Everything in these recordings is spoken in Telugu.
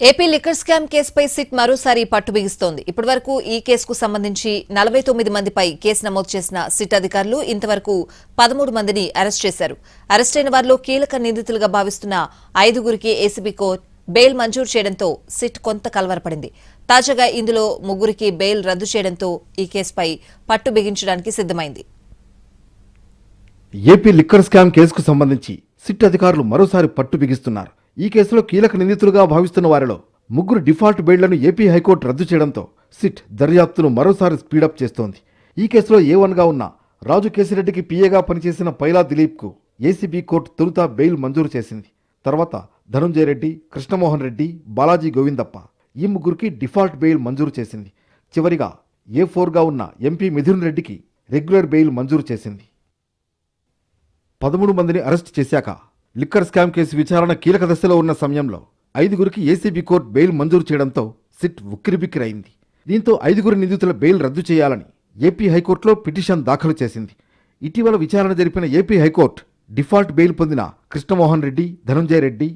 ఏపీ లిక్కర్ స్కామ్ కేసుపై సిట్ మరోసారి పట్టు బిగిస్తోంది. ఇప్పటివరకు ఈ కేసుకు సంబంధించి నలభై తొమ్మిది మందిపై కేసు నమోదు చేసిన సిట్ అధికారులు ఇంతవరకు పదమూడు మందిని అరెస్ట్ చేశారు. అరెస్టైన వారిలో కీలక నిందితులుగా భావిస్తున్న ఐదుగురికి ఏసీబీ కోర్టు బెయిల్ మంజూరు చేయడంతో సిట్ కొంత కలవరపడింది. తాజాగా ఇందులో ముగ్గురికి బెయిల్ రద్దు చేయడంతో ఈ కేసుపై పట్టు బిగించడానికి సిద్దమైంది ఏపీ లిక్కర్ స్కామ్ కేసుకు సంబంధించి సిట్ అధికారులు మరోసారి పట్టు బిగిస్తున్నారు. ఈ కేసులో కీలక నిందితులుగా భావిస్తున్న వారిలో ముగ్గురు డిఫాల్ట్ బెయిళ్ళను ఏపీ హైకోర్టు రద్దు చేయడంతో సిట్ దర్యాప్తును మరోసారి స్పీడప్ చేస్తోంది. ఈ కేసులో ఏ వన్గా ఉన్న రాజు కేసిరెడ్డికి పీఏగా పనిచేసిన పైలా దిలీప్కు ఏసీబీ కోర్టు తొలుత బెయిల్ మంజూరు చేసింది. తర్వాత ధనుంజయ రెడ్డి కృష్ణమోహన్ రెడ్డి బాలాజీ గోవిందప్ప ఈ ముగ్గురికి డిఫాల్ట్ బెయిల్ మంజూరు చేసింది. చివరిగా ఏ ఫోర్గా ఉన్న ఎంపీ మిథున్ రెడ్డికి రెగ్యులర్ బెయిల్ మంజూరు చేసింది. పదమూడు మందిని అరెస్ట్ చేశాక లిక్కర్ స్కామ్ కేసు విచారణ కీలక దశలో ఉన్న సమయంలో ఐదుగురికి ఏసీబీ కోర్టు బెయిల్ మంజూరు చేయడంతో సిట్ ఉక్కిరిబిక్కిరైంది. దీంతో ఐదుగురు నిందితుల బెయిల్ రద్దు చేయాలని ఏపీ హైకోర్టులో పిటిషన్ దాఖలు చేసింది. ఇటీవల విచారణ జరిపిన ఏపీ హైకోర్టు డిఫాల్ట్ బెయిల్ పొందిన కృష్ణమోహన్ రెడ్డి ధనంజయ రెడ్డి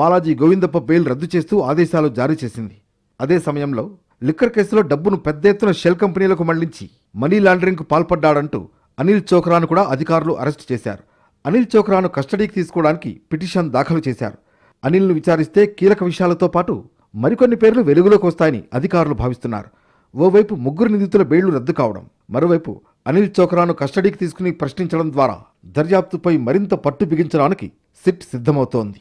బాలాజీ గోవిందప్ప బెయిల్ రద్దు చేస్తూ ఆదేశాలు జారీ చేసింది. అదే సమయంలో లిక్కర్ కేసులో డబ్బును పెద్ద ఎత్తున షెల్ కంపెనీలకు మళ్ళించి మనీ లాండరింగ్కు పాల్పడ్డాడంటూ అనిల్ చోక్రాను కూడా అధికారులు అరెస్టు చేశారు. అనిల్ చోక్రాను కస్టడీకి తీసుకోవడానికి పిటిషన్ దాఖలు చేశారు. అనిల్ను విచారిస్తే కీలక విషయాలతో పాటు మరికొన్ని పేర్లు వెలుగులోకి వస్తాయని అధికారులు భావిస్తున్నారు. ఓవైపు ముగ్గురు నిందితుల బెయిళ్ళు రద్దు కావడం మరోవైపు అనిల్ చోక్రాను కస్టడీకి తీసుకుని ప్రశ్నించడం ద్వారా దర్యాప్తుపై మరింత పట్టు బిగించడానికి సిట్ సిద్ధమవుతోంది.